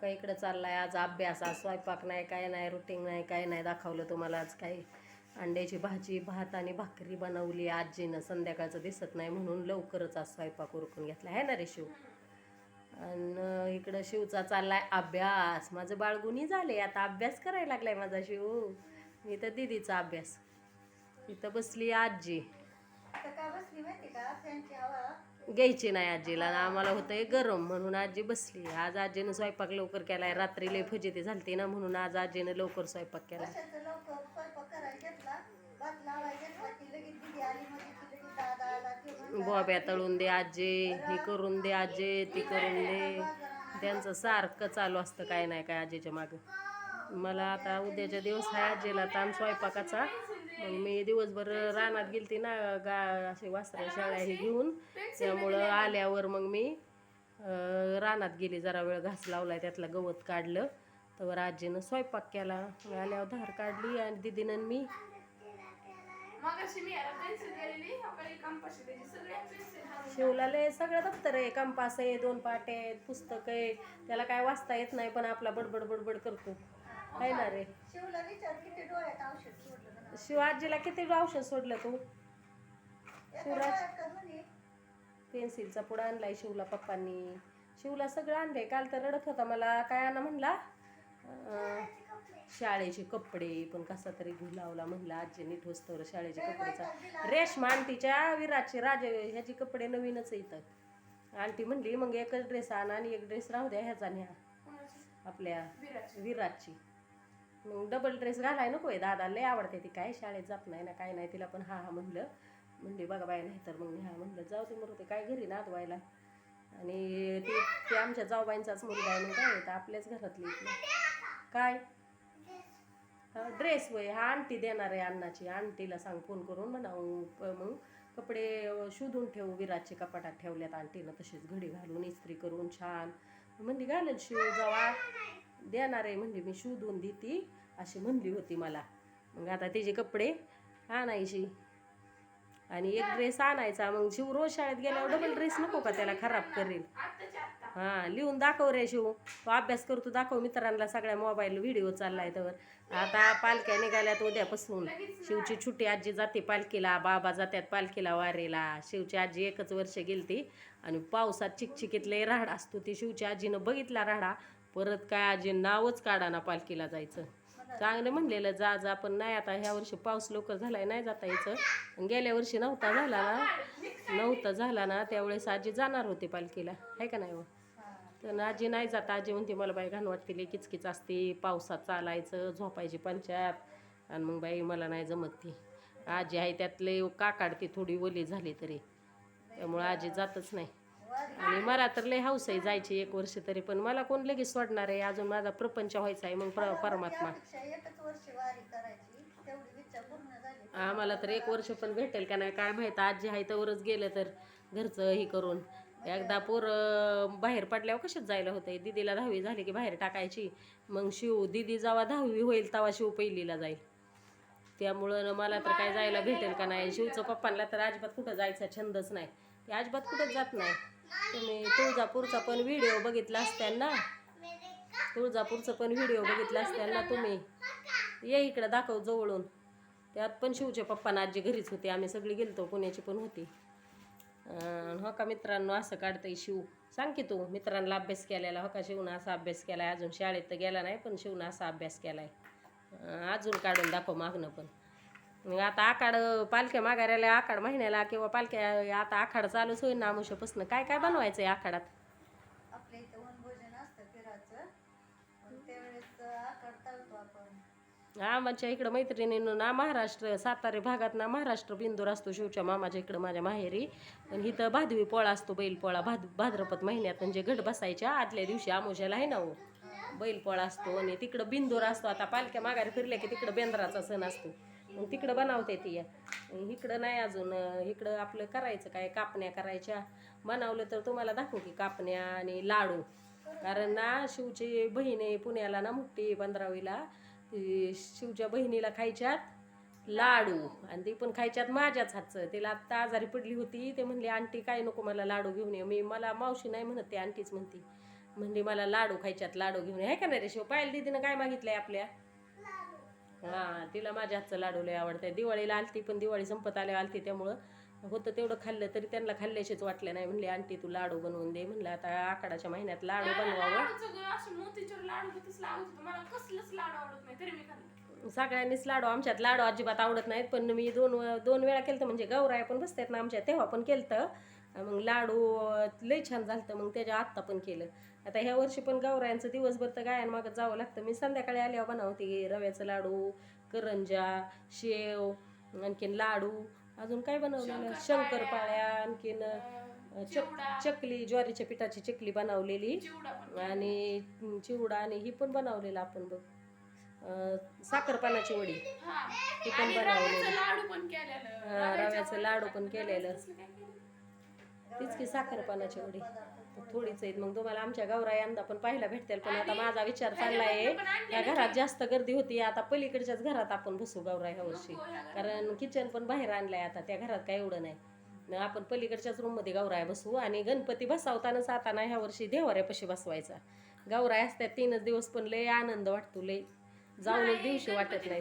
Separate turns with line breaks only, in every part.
का इकडे चाललाय आज अभ्यास आज स्वयंपाक नाही काय नाही रुटीन नाही काय नाही दाखवलं तुम्हाला आज काही. अंड्याची भाजी भात आणि भाकरी बनवली आजीनं. संध्याकाळचं दिसत नाही म्हणून लवकरच आज स्वयंपाक उरकून घेतला. आहे ना रे शिव? आणि इकडं शिवचा चालला आहे अभ्यास. माझं बाळगुणी झाले आता अभ्यास करायला लागलाय माझा शिव. मी तर दिदीचा अभ्यास. इथं बसली आजी.
का बसली माहिती का?
घ्यायची नाही आजीला. आम्हाला होतंय गरम म्हणून आजी बसली. आज आजीनं स्वयंपाक लवकर केलाय. रात्री लय फजिती झालती ना म्हणून आज आजीनं लवकर स्वयंपाक केलाय.
कशाचं लवकर? स्वयंपाक करायला घेतला. भात लावायला घेतला. की लगेच दिदी आली ती लगेच दादा आला ते म्हणला,
बॉब्या तळून दे आजे हे करून दे आजे ती करून दे. त्यांचं सारखं चालू असतं काय नाही काय आजीच्या मागं. मला आता उद्याच्या दिवस आहे आजीला ताण. स्वयंपाकाचा मग मी दिवसभर रानात गेलती ना गा असे वासऱ्या शाळा हे घेऊन. त्यामुळं आल्यावर मग मी रानात गेली जरा वेळ घास लावलाय त्यातलं गवत काढलं. तर आजीनं स्वयंपाक केला. आल्यावर धार काढली आणि दिदीनं मी. शिवला लय सगळं दप्तर आहे कंपास आहे दोन पाटे आहेत पुस्तक आहे. त्याला काय वाचता येत नाही पण आपला बडबड बडबड करतो. आहे ना रे.
शिवला विचार किती डोळ्यात औषध. सोडलं म्हणा.
शिव आजीला किती औषध सोडलं तू? शिवराज. पेन्सिलचा पुढं आणलाय शिवला पप्पांनी. शिवला सगळं आणलंय. काल तर रडत होता मला. काय आणा म्हणला? शाळेचे कपडे पण कसा तरी लावला म्हणला. आजी नीट होस्तवर शाळेचे कपडेचा रेशमा आंटीच्या विराटचे राजे ह्याचे कपडे नवीनच येतात आंटी म्हणली मग एकच ड्रेस आण आणि एक ड्रेस राहू द्या ह्याचा न्या. आपल्या
विराची.
मग डबल ड्रेस घालाय नको आहे. दादा लय आवडते ती. काय शाळेत जात नाही ना काय नाही. तिला पण हा हा म्हणलं. म्हणली बघा बाय नाही तर मग हा म्हणलं जाऊ ते मरू ते काय घरी नादवायला. आणि ती ते आमच्या जाऊबाईंचाच मुलगा आहे मग काय तर आपल्याच घरातली काय? ड्रेस वय. हा आंटी देणार आहे अण्णाची आंटीला सांग फोन करून म्हणावं. मग कपडे शोधून ठेवू. विराजचे कपाटात ठेवल्यात आंटीनं. तशीच घडी घालून इस्त्री करून छान. म्हणली घालेल शिव जावा. देणार आहे म्हणजे मी शोधून देती अशी म्हणली होती मला. मग आता तिचे कपडे आणायची. आणि एक ड्रेस आणायचा. मग शिव रोज शाळेत गेल्यावर डबल ड्रेस नको का त्याला खराब करेल?
हां
हा लिहून दाखव रे शिव. तो अभ्यास करतो दाखव मित्रांना सगळ्या मोबाईल व्हिडिओ चाललाय तर. आता पालख्या निघाल्यात उद्यापासून. शिवची छुट्टी आजी जाते पालखीला बाबा जात्यात पालखीला वारेला. शिवची आजी एकच वर्ष गेलती. आणि पावसात चिकचिकीतले राहाड असतो. ती शिवची आजीनं बघितला राहाडा परत काय आजी नावच काढा ना पालखीला जायचं. चांगलं म्हणलेलं जा जा पण नाही आता ह्या वर्षी पाऊस लवकर झालाय नाही जाता यायचं. आणि गेल्या वर्षी नव्हता झाला ना. नव्हता झाला ना त्यावेळेस आजी जाणार होती पालखीला. आहे का नाही व तर आजी नाही जात. आजी म्हणते मला बाई घाण वाटते किचकिच असते. पावसात चालायचं झोपायची पंचायत. आणि मग बाई मला नाही जमत ती. आजी आहे त्यातले का काढते थोडी ओली झाली तरी. त्यामुळं आजी जातच नाही. आणि मला तर लय हौस आहे जायची एक वर्ष तरी पण मला कोण लगेच सोडणार आहे? अजून माझा प्रपंच व्हायचा आहे मग प्र परमात्मा. आम्हाला तर एक वर्ष पण भेटेल का नाही? काय माहीत? आजी आहे तवरच गेलं तर घरचं हे करून. एकदा पोर बाहेर पडल्यावर कशात जायला होतंय? दिदीला दहावी झाली की बाहेर टाकायची. मग शिव दिदी जेव्हा दहावी होईल तेव्हा शिव पहिलीला जाईल. त्यामुळं मला तर काय जायला भेटेल का नाही? शिवचं पप्पांना तर अजिबात कुठं जायचा छंदच नाही. ते अजिबात कुठंच जात नाही. तुम्ही तुळजापूरचा पण व्हिडिओ बघितला असताना तुळजापूरचा पण व्हिडिओ बघितला असताना तुम्ही? ये इकडं दाखव जवळून. त्यात पण शिवचे पप्पा आजी घरीच होते. आम्ही सगळी गेलतो पुण्याची पण होती. हो का मित्रांनो असं काढतंय शिव. सांग की तू मित्रांना अभ्यास केलेला हो का? शिवनं असा अभ्यास केलाय. अजून शाळेत तर गेला नाही पण शिवनं असा अभ्यास केलाय. आहे अजून काढून दाखव मागणं पण. मग आता आखाड पालख्या मागायला आखाड महिन्याला किंवा पालख्या आता आखाड चालूच होईल ना आमुष्यापासून. काय काय बनवायचं आहे आखाडात?
आपल्या इथं वनभोजन असतं फिरायचं. पण त्यावेळेस आकार चालतो आपण.
आमच्या इकडं मैत्रिणीनं ना महाराष्ट्र सातारे भागात ना महाराष्ट्र बिंदूर असतो शिवच्या मामाच्या इकडं माझ्या माहेरी. पण इथं भादवी पोळा असतो बैलपोळा भाद भाद्रपद महिन्यात. म्हणजे गट बसायच्या आदल्या दिवशी आमोशाला आहे ना हो? बैलपोळा असतो आणि तिकडं बिंदूर असतो. आता पालख्या माघारी फिरल्या की तिकडं बेंद्राचा सण असतो. मग तिकडं बनवते ती. इकडं नाही अजून इकडं आपलं करायचं काय कापण्या करायच्या. बनवलं तर तुम्हाला दाखवू की कापण्या आणि लाडू. कारण ना शिवची बहीण आहे पुण्याला ना मुठी पंधरावीला ती शिवच्या बहिणीला खायच्यात लाडू. आणि ती पण खायच्यात माझ्याच हातचं. तिला आत्ता आजारी पडली होती. ते म्हणले आंटी काय नको मला लाडू घेऊन ये. मी मला मावशी नाही म्हणत ते आंटीच म्हणते. म्हणली मला लाडू खायच्यात लाडू घेऊन ये. आहे का नाही रे शिव? पायल दिदीनं काय मागितलंय आपल्या? हा. तिला माझ्या हातचं लाडू लय आवडतंय. दिवाळीला आलती पण दिवाळी संपत आल्या आलती त्यामुळं होतं तेवढं खाल्लं तरी त्यांना खाल्ल्याशीच वाटलं नाही. म्हणले आंटी तू लाडू बनवून दे. म्हणलं आता आखाडाच्या महिन्यात लाडू बनवावं. सगळ्यांनीच लाडू आमच्यात लाडू अजिबात आवडत नाहीत. पण मी दोन दोन वेळा केलं म्हणजे गौराया पण बसतात ना आमच्या तेव्हा पण केलं मग लाडू लय छान झालं मग त्याच्या आत्ता पण केलं. आता ह्या वर्षी पण गौरायांचं दिवसभर तर गायन मागत जावं लागतं. मी संध्याकाळी आल्यावर बनवते रव्याचं लाडू करंजा शेव आणखीन लाडू. अजून काय बनवलेलं शंकरपाळ्या आणखीन चक चकली ज्वारीच्या पिठाची चकली बनवलेली. आणि चिवडा आणि ही पण बनवलेलं आपण बघ. अं, साखरपानाची वडी.
हा.
ती पण बनवलेली.
रव्याचं लाडू पण केलेलं.
तीच की साखरपानाची वडी थोडीच आहेत. मग तुम्हाला आमच्या गौरा यंदा पण पाहायला भेटतील. पण आता माझा विचार चाललाय या घरात जास्त गर्दी होती. आता पलीकडच्याच घरात आपण बसू गौरा ह्या वर्षी कारण किचन पण बाहेर आणलंय आता. त्या घरात काय एवढं नाही. आपण पलीकडच्याच रूममध्ये गौराय बसवू आणि गणपती बसवताना जाताना ह्या वर्षी देवाऱ्यापाशी बसवायचा. गौराय असतात तीनच दिवस पण लय आनंद वाटतो लय. जाऊन एक दिवशी वाटत नाही.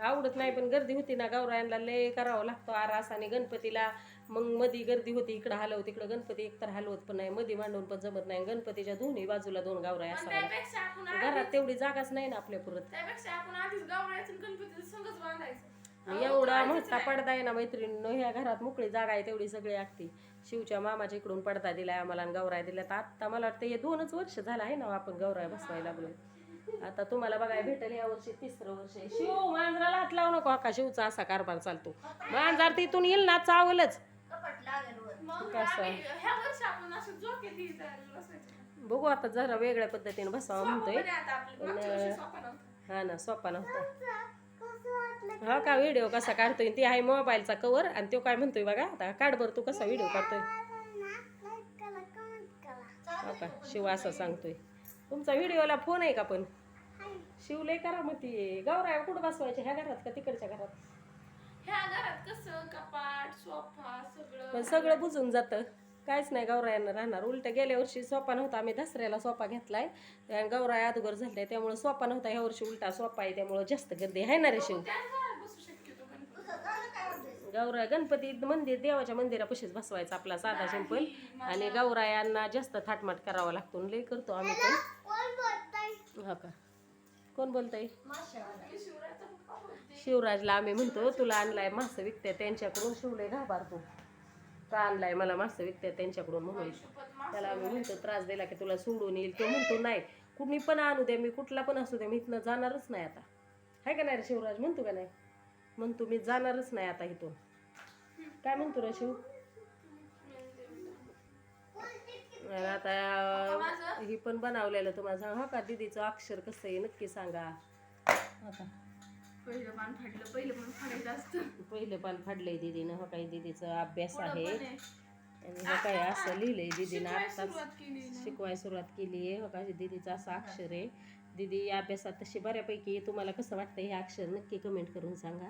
आवडत.
नाही पण गर्दी होती ना गौरायांना लय करावं लागतो आरास आणि गणपतीला मग मधी गर्दी होती इकडं हलव तिकडं गणपती एकतर हलवत पण नाही मधी मांडून पण जमत नाही. गणपतीच्या दोन्ही बाजूला दोन गावराय
आपण
घरात तेवढी जागाच नाही ना आपल्या पुरत.
त्यापेक्षा आपण आधीच गावरायचं आणि गणपतीचं संगच बांधायचं.
एवढा मोठा पडदा आहे ना मैत्रिणी ह्या घरात मोकळी जागा आहे तेवढी सगळी आखती. शिवच्या मामाच्या इकडून पडदा दिलाय आम्हाला आणि गौराय दिल्या. तर आता मला वाटतं हे दोनच वर्ष झालं आहे ना आपण गौराय बसवायला लागलो आता तुम्हाला बघायला भेटेल या वर्षी तिसरं वर्ष आहे. शिव मांजराला हात लावू नको का शिवचा असा कारभार चालतो. मांजर तिथून येईल ना चावलच.
मग
कसं?
आम्ही ह्या वर्षी आपण असं जोके ती बसायचं.
बघू आता जरा वेगळ्या पद्धतीने बसावं म्हणतोय.
पण आता आपलं. मागच्या वर्षी सोपा नव्हता.
हा ना सोपा नव्हता. हा का व्हिडिओ कसा काढतोय? ती आहे मोबाईलचा कवर आणि तो काय म्हणतोय बघा? आता काढ बरं तू कसा व्हिडिओ काढतोय. हो का? शिव असं सांगतोय. तुमचा व्हिडिओला फोन आहे का पण? शिव लय करा मग ती गौराय कुठं बसवायच्या? ह्या घरात का तिकडच्या घरात?
ह्या घरात कसं? कपाट सोफा
पण सगळं बुजून जातं. काहीच नाही गौरायांना राहणार. उलट गेल्या वर्षी सोपा नव्हता. आम्ही दसऱ्याला सोपा घेतलाय. आणि गौराय अगोदर झाले त्यामुळे सोपा नव्हता. ह्या वर्षी उलटा सोपा आहे. त्यामुळे जास्त गर्दी आहे ना रे शिव?
गणपती
गौराय गणपती मंदिर देवाच्या मंदिरापाशीच बसवायचा आपला साधा सिंपल आणि गौरायांना जास्त थाटमाट करावा लागतो. लई करतो आम्ही पण. हा का? कोण बोलतय? शिवराजला आम्ही म्हणतो तुला आणलाय मासं विकते त्यांच्याकडून शिवले घाबारतो का आणलाय मला मासे विकते त्यांच्याकडून म्हणून.
मा-
त्याला आम्ही म्हणतो त्रास दिला की तुला सोडून येईल. तो म्हणतो नाही कुणी पण आणू दे मी कुठला पण असू दे मी इथनं जाणारच नाही आता. आहे का नाही रे शिवराज म्हणतो का नाही? म्हणतो मी जाणारच नाही आता इथून. काय म्हणतो रे शिव? आता ही पण बनवलेलं तुम्हाला सांग. हा का दीदीचं अक्षर कसं आहे नक्की सांगा. का
पहिलं पान फाडलं पहिलं पण फाडायचं असतं.
पहिलं पान फाडलंय दीदीनं हा काही दीदीचा अभ्यास आहे.
आहे.
आणि हे काय असं लिहिलंय दीदीनं
शिकवायला
आत्ताच
सुरुवात केली ना.
शिकवाय सुरुवात केली आहे. बघा दीदीचं असं अक्षर आहे. दीदी या अभ्यासात तशी बऱ्यापैकी आहे. तुम्हाला कसं वाटतं हे अक्षर नक्की कमेंट करून सांगा.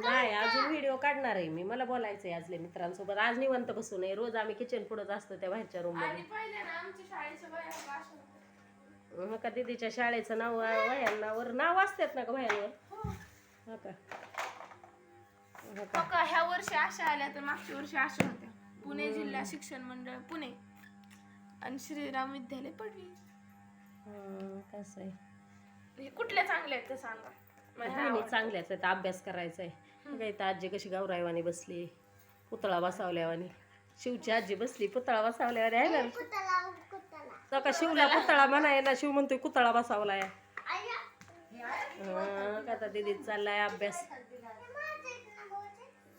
नाही अजून व्हिडिओ काढणार आहे मी. मला बोलायचंय आजले मित्रांसोबत. आज निवंत बसू नये. रोज आम्ही किचन पुढंच असतो त्या बाहेरच्या रूम हो का दीदीच्या शाळेचं नाव आहे वयांनावर नाव असतात ना का वयांवर
हो.
हो का? हो का?
बघा ह्या वर्षी अशा आल्या तर मागच्या वर्षी अशा होत्या. पुणे जिल्हा शिक्षण मंडळ पुणे. आणि श्रीराम विद्यालय पडवी.
हं, कसं आहे?
हे कुठल्या चांगल्या आहेत ते सांगा. मला
नाही नाही चांगल्याच आहेत. अभ्यास करायचा आहे काही तर आजी कशी गावरायवानी बसली पुतळा बसावल्यावानी शिवची आजी बसली पुतळा बसावल्यावानी आहे ना? तो का शिवला पुतळा म्हणाय ना शिव म्हणतोय पुतळा बसावलाय. हं, का दीदी चाललाय अभ्यास.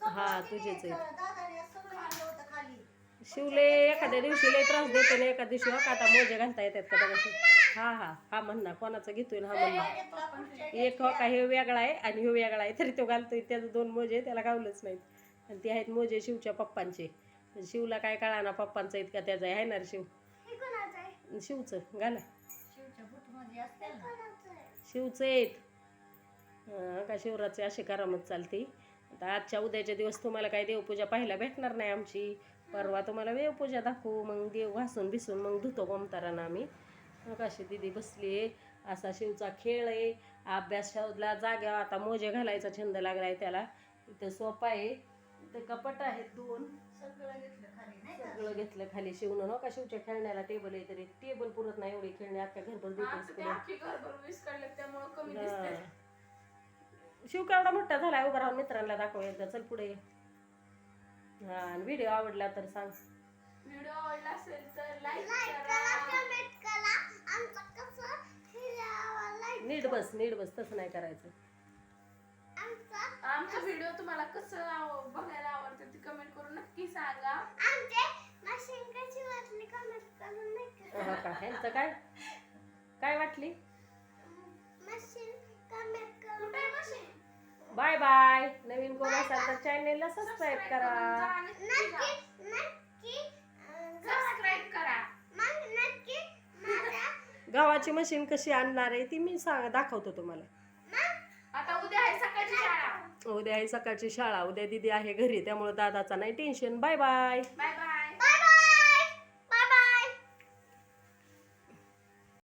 हा तुझेच शिवले एखाद्या दिवशी लय त्रास देतो ना एका दिवशी हो का आता मोजे घालता येतात का बघा हा हा हा म्हणणार कोणाचं घेतोय ना हा म्हणणार एक हो का हे वेगळा आहे आणि हे वेगळा आहे तरी तो घालतोय त्याचं दोन मोजे त्याला गावलंच नाहीत. आणि ते आहेत मोजे शिवच्या पप्पांचे. शिवला काय कळा ना पप्पांचं आहेत का त्याचं आहे ना शिव? शिवचं घाला शिवचं आहेत. का शिवराचे अशी करामत चालते. आता आजच्या उद्याच्या दिवस तुम्हाला काही देवपूजा पाहायला भेटणार नाही आमची. परवा तुम्हाला वेवपूजा दाखवू मग देव घासून बिसून मग धुतो गोमतारानं आम्ही. अशी दिदी बसली आहे. असा शिवचा खेळ आहे. अभ्यास शोधला जाग्यावर आता मोजे घालायचा छंद लागलाय त्याला. इथं सोपा आहे. इथं कपट आहेत दोन.
सगळं घेतलं.
सगळं घेतलं खाली शिवणं नका शिवच्या खेळण्याला टेबल आहे तरी. टेबल पुरत नाही एवढी खेळणे
अख्खी घरभर वीस काढले त्यामुळे कमी दिसते
शिव केवढा मोठा झाला उभा राहून मित्रांना दाखव एकदा चल पुढे हा आणि व्हिडिओ आवडला तर सांग.
व्हिडिओ आवडला असेल तर लाईक करा.
नीट बस नीट बस तसं नाही करायचं.
आमचा व्हिडिओ तुम्हाला कसं आव- बघायला आवडतं ते कमेंट करून नक्की सांगा.
हो का? ह्यांचं काय? काय वाटली? Bye bye. नवीन कोण असाल तर चॅनेलला सबस्क्राईब करा. गावाची मशीन कशी आणणार आहे ती मी सांग दाखवतो तुम्हाला.
आता उद्या आहे सकाळची शाळा.
उद्या आहे सकाळची शाळा. उद्या दिदी आहे घरी त्यामुळे दादाचा नाही टेन्शन
बाय बाय